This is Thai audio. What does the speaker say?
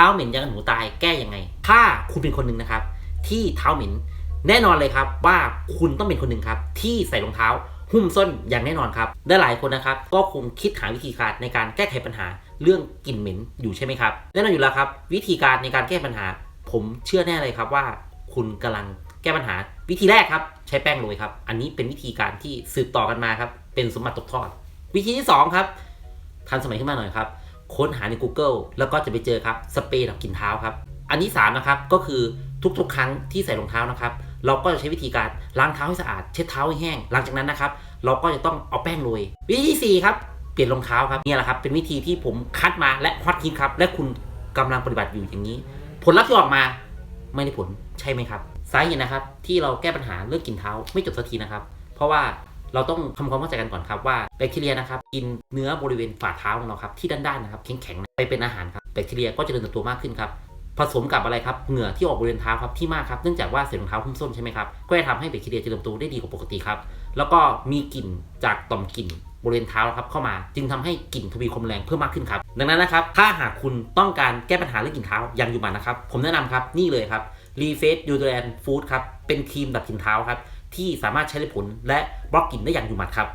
ท้าเหม็นยังกับหนูตายแก้ยังไง ถ้าคุณเป็นคนหนึ่งนะครับ ที่เท้าเหม็นแน่นอนเลยครับว่าคุณต้องเป็นคนหนึ่งครับ ที่ใส่รองเท้า หุ้มส้นอย่างแน่นอนครับและหลายคนนะครับ ก็คงคิดหาวิธีการในการแก้ไขปัญหาเรื่องกลิ่นเหม็นอยู่ใช่ไหมครับแน่นอนอยู่แล้วครับ วิธีการในการแก้ปัญหา ผมเชื่อแน่เลยครับว่า คุณกำลังแก้ปัญหา วิธีแรกครับ ใช้แป้งโรยครับ อันนี้เป็นวิธีการที่สืบต่อกันมาครับเป็นสมบัติตกทอด วิธีที่สองครับทันสมัยขึ้นมาหน่อยครับ ค้นหาใน Google แล้วก็จะไปเจอครับสเปรย์ดับกลิ่นเท้าครับ อันที่3นะครับก็คือทุกๆ ครั้งที่ใส่รองเท้านะครับเราก็จะใช้วิธีการล้างเท้าให้สะอาดเช็ดเท้าให้แห้ง หลังจากนั้นนะครับเราก็จะต้องเอาแป้งโรยวิธีที่สี่ครับเปลี่ยนรองเท้าครับนี่แหละครับเป็นวิธีที่ผมคัดมาและฮอตฮิตครับและคุณกำลังปฏิบัติอยู่อย่างนี้ ผลลัพธ์ที่ออกมาไม่ได้ผลใช่ไหมครับสาเหตุนะครับที่เราแก้ปัญหาเรื่องกลิ่นเท้าไม่จบสักทีนะครับ เพราะว่า เราต้องทำความเข้าใจกันก่อนครับว่าแบคทีเรียนะครับกินเนื้อบริเวณฝ่าเท้าของเราครับที่ด้านๆนะครับแข็งๆไปเป็นอาหารครับแบคทีเรียก็จะเจริญเติบโตมากขึ้นครับผสมกับอะไรครับเหงื่อที่ออกบริเวณเท้าครับที่มากครับเนื่องจากว่าใส่รองเท้าหุ้มส้นใช่ไหมครับก็จะทำให้แบคทีเรียเจริญเติบโตได้ดีกว่าปกติครับแล้วก็มีกลิ่นจากต่อมกลิ่นบริเวณเท้าครับเข้ามาจึงทำให้กลิ่นทวีความแรงเพิ่มมากขึ้นครับดังนั้นนะครับถ้าหากคุณต้องการแก้ปัญหาเรื่องกลิ่นเท้าอย่างอยู่มันนะครับผมแนะนำครับนี่เลยครับรีเฟสยูโดแลนฟู้ดครับเป็นครีมดับกลิ่นเท้าครับ ที่สามารถใช้ได้ผลและบล็อกกลิ่นได้อย่างอยู่หมัดครับ